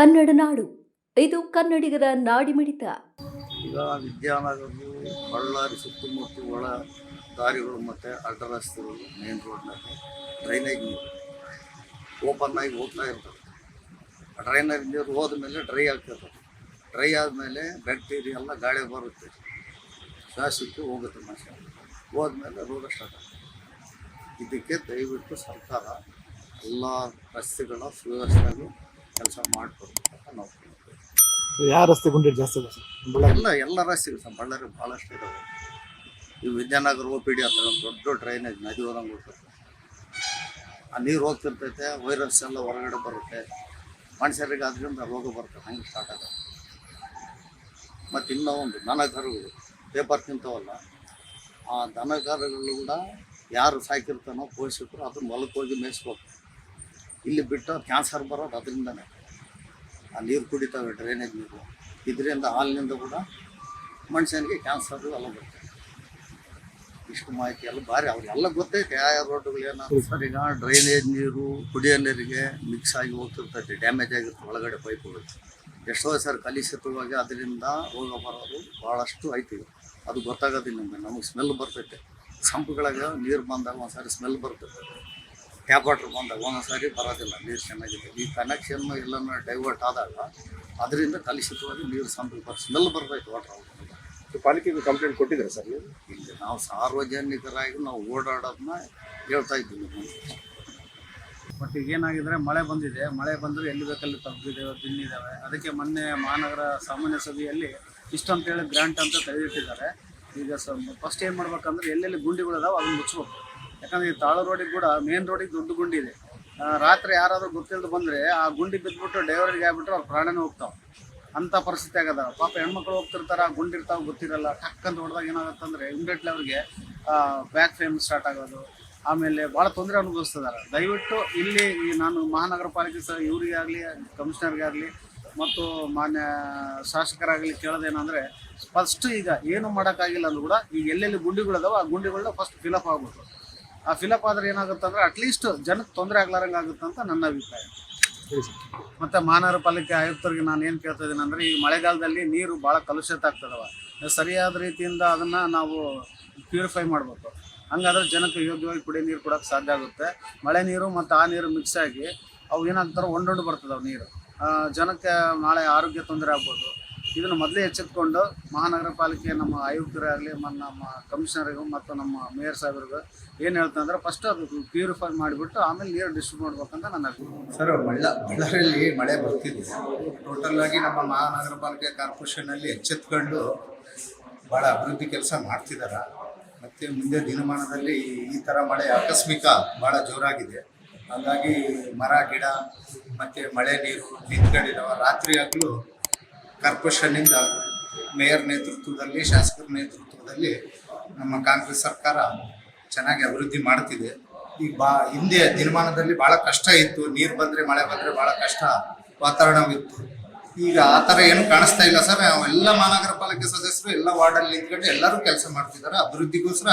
ಕನ್ನಡ ನಾಡು. ಇದು ಕನ್ನಡಿಗರ ನಾಡಿಮಿಡಿತ. ಈಗ ವಿದ್ಯಾನಗರವು ಬಳ್ಳಾರಿ ಸುತ್ತಮುತ್ತ ಒಳ ದಾರಿಗಳು ಮತ್ತು ಅಡ್ಡ ರಸ್ತೆಗಳು ಮೇನ್ ರೋಡ್ನಲ್ಲಿ ಡ್ರೈನೇಜ್ ನೀರು ಓಪನ್ ಆಗಿ ಹೋಗ್ತಾ ಇರ್ತದೆ. ಡ್ರೈನೇಜ್ ನೀರು ಹೋದ್ಮೇಲೆ ಡ್ರೈ ಆಗ್ತದೆ. ಡ್ರೈ ಆದಮೇಲೆ ಬ್ಯಾಕ್ಟೀರಿಯಾ ಎಲ್ಲ ಗಾಳಿ ಬರುತ್ತೆ. ಶ್ವಾಸಕ್ಕೆ ಹೋಗುತ್ತೆ ಮನುಷ್ಯ. ಹೋದ್ಮೇಲೆ ರೋಗ ಸ್ಟಾರ್ಟ್ ಆಗ್ತದೆ ಇದಕ್ಕೆ ದಯವಿಟ್ಟು ಸರ್ಕಾರ ಎಲ್ಲ ರಸ್ತೆಗಳ ಸುವ್ಯವಸ್ಥೆಯಾಗಿ ಕೆಲಸ ಮಾಡಿಕೊಡ್ಬೇಕು ಅಂತ ನಾವು ಯಾವ ರಸ್ತೆ ಗುಂಡಿ ಜಾಸ್ತಿ ಇದೆ ಸರ್? ಬಳ್ಳಾರಿ. ಎಲ್ಲ ಎಲ್ಲ ರಸ್ತೆ ಸರ್. ಬಳ್ಳಾರಿ ಭಾಳಷ್ಟು ಇದಾವೆ. ಈ ವಿದ್ಯಾನಗರ ಓ ಪಿ ಡಿ ಹತ್ರ ಒಂದು ದೊಡ್ಡ ಡ್ರೈನೇಜ್ ನದಿ ಹೋದಂಗೆ ಹೋಗ್ತದೆ ಆ ನೀರು ಹೋಗ್ತಿರ್ತೈತೆ ವೈರಸ್ ಎಲ್ಲ ಹೊರಗಡೆ ಬರುತ್ತೆ. ಮನುಷ್ಯರಿಗೆ ಅದರಿಂದ ರೋಗ ಬರುತ್ತೆ ಹಂಗೆ ಸ್ಟಾರ್ಟ್ ಆಗುತ್ತೆ. ಮತ್ತು ಇನ್ನೂ ಒಂದು ದನಕರುಗಳು ಪೇಪರ್ ತಿಂತವಲ್ಲ ಆ ದನಕರುಗಳು ಕೂಡ ಯಾರು ಸಾಕಿರ್ತಾನೋ ಪೋಷಕರು ಅದನ್ನ ಹೊಲಕ್ಕೆ ಹೋಗಿ ಮೇಯಿಸ್ಬೇಕು. ಇಲ್ಲಿ ಬಿಟ್ಟು ಕ್ಯಾನ್ಸರ್ ಬರೋದು ಅದರಿಂದನೇ. ಆ ನೀರು ಕುಡಿತಾವೆ ಡ್ರೈನೇಜ್ ನೀರು. ಇದರಿಂದ ಹಾಲಿನಿಂದ ಕೂಡ ಮನುಷ್ಯನಿಗೆ ಕ್ಯಾನ್ಸರ್ ಎಲ್ಲ ಬರ್ತದೆ ಇಷ್ಟು ಮಾಹಿತಿ ಎಲ್ಲ ಭಾರಿ, ಅವ್ರಿಗೆಲ್ಲ ಗೊತ್ತೈತೆ ಯಾವ ರೋಡ್ಗಳು ಏನಾದ್ರು ಸರ್ ಈಗ ಡ್ರೈನೇಜ್ ನೀರು, ಕುಡಿಯೋ ನೀರಿಗೆ ಮಿಕ್ಸ್ ಆಗಿ ಹೋಗ್ತಿರ್ತೈತೆ ಡ್ಯಾಮೇಜ್ ಆಗಿರುತ್ತೆ ಒಳಗಡೆ ಪೈಪ್ಗಳು ಎಷ್ಟೋ ಸರ್ ಕಲುಷಿತವಾಗಿ ಅದರಿಂದ ರೋಗ ಬರೋದು ಭಾಳಷ್ಟು ಐತಿ ಅದು ಗೊತ್ತಾಗೋದಿಲ್ಲ ನಮಗೆ ನಮಗೆ ಸ್ಮೆಲ್ ಬರ್ತೈತೆ. ಸಂಪುಗಳಾಗ ನೀರು ಬಂದಾಗ ಒಂದ್ಸಾರಿ ಸ್ಮೆಲ್ ಬರ್ತೈತೆ. ಟ್ಯಾಪ್ ವಾಟರ್ ಬಂದಾಗ ಒಂದೊಂದ್ಸಾರಿ ಬರೋದಿಲ್ಲ ನೀರು ಚೆನ್ನಾಗಿದೆ. ಈ ಕನೆಕ್ಷನ್ ಎಲ್ಲನೂ ಡೈವರ್ಟ್ ಆದಾಗ ಅದರಿಂದ ಕಲುಷಿತವಾಗಿ ನೀರು ಸಂಪರ್ಕ ಬರ್ ಬರಬೇಕು ವಾಟರ್ ವಾಟ್ರ್ ಪಾಲಿಕೆಗೆ ಕಂಪ್ಲೇಂಟ್ ಕೊಟ್ಟಿದ್ದಾರೆ ಸರ್ ನೀವು? ಇಲ್ಲಿ ನಾವು ಸಾರ್ವಜನಿಕರಾಗಿ ನಾವು ಓಡಾಡೋದನ್ನ ಹೇಳ್ತಾ ಇದ್ದೀವಿ. ಬಟ್ ಈಗ ಏನಾಗಿದ್ರೆ ಮಳೆ ಬಂದಿದೆ ಮಳೆ ಬಂದರೆ ಎಲ್ಲಿ ಬೇಕಲ್ಲಿ ತಗ್ಗಿದ್ದಾವೆ ತಿನ್ನಿದ್ದಾವೆ ಅದಕ್ಕೆ ಮೊನ್ನೆ ಮಹಾನಗರ ಸಾಮಾನ್ಯ ಸಭೆಯಲ್ಲಿ ಇಷ್ಟಂತೇಳಿ ಗ್ರಾಂಟ್ ಅಂತ ತೆಗೆದಿಟ್ಟಿದ್ದಾರೆ. ಈಗ ಸ ಫಸ್ಟ್ ಏನು ಮಾಡ್ಬೇಕಂದ್ರೆ ಎಲ್ಲೆಲ್ಲಿ ಗುಂಡಿಗಳಿದಾವೆ ಅದನ್ನು ಅದನ್ನ ಮುಚ್ಚಬೇಕು ಯಾಕಂದ್ರೆ ಈ ತಾಳು ರೋಡಿಗೆ ಕೂಡ ಮೇನ್ ರೋಡಿಗೆ ದೊಡ್ಡ ಗುಂಡಿ ಇದೆ. ರಾತ್ರಿ ಯಾರಾದರೂ ಗೊತ್ತಿಲ್ಲದ ಬಂದರೆ ಆ ಗುಂಡಿ ಬಿದ್ದುಬಿಟ್ಟು ಡ್ರೈವರಿಗೆ ಆಗ್ಬಿಟ್ರೆ ಅವ್ರ ಪ್ರಾಣನೇ ಹೋಗ್ತಾವೆ. ಅಂಥ ಪರಿಸ್ಥಿತಿ ಆಗದ. ಪಾಪ ಹೆಣ್ಮಕ್ಳು ಹೋಗ್ತಿರ್ತಾರೆ ಆ ಗುಂಡಿ ಇರ್ತಾವೆ, ಗೊತ್ತಿರಲ್ಲ. ಟಕ್ ಅಂತ ಹೊಡೆದಾಗ ಏನಾಗುತ್ತೆ ಅಂದರೆ ಇಮಿಡಿಯೇಟ್ಲಿ ಅವ್ರಿಗೆ ಬ್ಯಾಕ್ ಫೇಮ್ ಸ್ಟಾರ್ಟ್ ಆಗೋದು. ಆಮೇಲೆ ಭಾಳ ತೊಂದರೆ ಅನುಭವಿಸ್ತಿದ್ದಾರೆ ದಯವಿಟ್ಟು ಇಲ್ಲಿ ನಾನು ಮಹಾನಗರ ಪಾಲಿಕೆ ಸಹ ಇವರಿಗೆ ಆಗಲಿ ಕಮಿಷನರ್ಗೆ ಆಗಲಿ, ಮತ್ತು ಮಾನ್ಯ ಶಾಸಕರಾಗಲಿ ಕೇಳೋದೇನಂದರೆ ಫಸ್ಟ್ ಈಗ ಏನು ಮಾಡೋಕ್ಕಾಗಿಲ್ಲ ಅಂದ್ರೂ ಕೂಡ ಈಗ ಎಲ್ಲೆಲ್ಲಿ ಗುಂಡಿಗಳಿದಾವೆ ಆ ಗುಂಡಿಗಳನ್ನ ಫಸ್ಟ್ ಫಿಲಪ್ ಆಗ್ಬೇಕು ಆ ಫಿಲಪ್ ಆದ್ರೆ ಏನಾಗುತ್ತೆ ಅಂದ್ರೆ ಅಟ್ಲೀಸ್ಟ್ ಜನಕ್ಕೆ ತೊಂದರೆ ಆಗ್ಲಾರಂಗೆ ಆಗುತ್ತೆ ಅಂತ ನನ್ನ ಅಭಿಪ್ರಾಯ. ಮತ್ತೆ ಮಹಾನಗರ ಪಾಲಿಕೆ ಆಯುಕ್ತರಿಗೆ ನಾನು ಏನು ಕೇಳ್ತಾ ಇದ್ದೀನಿ ಅಂದರೆ ಈ ಮಳೆಗಾಲದಲ್ಲಿ ನೀರು ಭಾಳ ಕಲುಷಿತ ಆಗ್ತದವ. ಸರಿಯಾದ ರೀತಿಯಿಂದ ಅದನ್ನು ನಾವು ಪ್ಯೂರಿಫೈ ಮಾಡಬೇಕು. ಹಂಗಾದ್ರೆ ಜನಕ್ಕೆ ಯೋಗ್ಯವಾಗಿ ಕುಡಿಯೋ ನೀರು ಕೊಡೋಕೆ ಸಾಧ್ಯ ಆಗುತ್ತೆ. ಮಳೆ ನೀರು ಮತ್ತು ಆ ನೀರು ಮಿಕ್ಸ್ ಆಗಿ ಅವು ಏನಾಗ್ತಾರೆ ಒಂಡೊಂಡು ಬರ್ತದವು ನೀರು. ಜನಕ್ಕೆ ನಾಳೆ ಆರೋಗ್ಯ ತೊಂದರೆ ಆಗ್ಬೋದು. ಇದನ್ನು ಮೊದಲೇ ಎಚ್ಚೆತ್ಕೊಂಡು ಮಹಾನಗರ ಪಾಲಿಕೆ ನಮ್ಮ ಆಯುಕ್ತರಾಗಲಿ ನಮ್ಮ ಕಮಿಷನರಿಗೂ ಮತ್ತು ನಮ್ಮ ಮೇಯರ್ ಸಾಹೇಬರಿಗೂ ಏನು ಹೇಳ್ತಾ ಅಂದ್ರೆ ಫಸ್ಟ್ ಅದು ಪ್ಯೂರಿಫೈ ಮಾಡಿಬಿಟ್ಟು ಆಮೇಲೆ ನೀರು ಡಿಸ್ಟ್ರಿಬ್ಯೂಟ್ ಮಾಡ್ಬೇಕಂತ ನನ್ನ ಅಭಿಪ್ರಾಯ ಸರ್ ಬಳ್ಳ ಬಳ್ಳಾರಿಯಲ್ಲಿ ಮಳೆ ಬರ್ತಿದೆ. ಟೋಟಲ್ ನಮ್ಮ ಮಹಾನಗರ ಪಾಲಿಕೆ ಕಾರ್ಪೊರೇಷನಲ್ಲಿ ಎಚ್ಚೆತ್ಕೊಂಡು ಭಾಳ ಅಭಿವೃದ್ಧಿ ಕೆಲಸ ಮಾಡ್ತಿದ್ದಾರೆ ಮತ್ತು ಮುಂದೆ ದಿನಮಾನದಲ್ಲಿ ಈ ಥರ ಮಳೆ ಆಕಸ್ಮಿಕ ಭಾಳ ಜೋರಾಗಿದೆ. ಹಾಗಾಗಿ ಮರ, ಗಿಡ, ಮತ್ತು ಮಳೆ ನೀರು ನಿಂತ್ಕೊಂಡಿದ್ದಾವೆ ರಾತ್ರಿ ಆಗಲೂ ಕಾರ್ಪೊರೇಷನ್ನಿಂದ ಮೇಯರ್ ನೇತೃತ್ವದಲ್ಲಿ, ಶಾಸಕರ ನೇತೃತ್ವದಲ್ಲಿ ನಮ್ಮ ಕಾಂಗ್ರೆಸ್ ಸರ್ಕಾರ ಚೆನ್ನಾಗಿ ಅಭಿವೃದ್ಧಿ ಮಾಡ್ತಿದೆ ಈ ಬಾ, ಹಿಂದೆ ದಿನಮಾನದಲ್ಲಿ ಭಾಳ ಕಷ್ಟ ಇತ್ತು. ನೀರು ಬಂದರೆ ಮಳೆ ಬಂದರೆ ಭಾಳ ಕಷ್ಟ. ವಾತಾವರಣವಿತ್ತು ಈಗ ಆ ಥರ ಏನು ಕಾಣಿಸ್ತಾ ಇಲ್ಲ ಸರ್. ಎಲ್ಲ ಮಹಾನಗರ ಪಾಲಿಕೆ ಸದಸ್ಯರು ಎಲ್ಲ ವಾರ್ಡಲ್ಲಿ ನಿಂತ್ಕೊಂಡು ಎಲ್ಲರೂ ಕೆಲಸ ಮಾಡ್ತಿದ್ದಾರೆ. ಅಭಿವೃದ್ಧಿಗೋಸ್ಕರ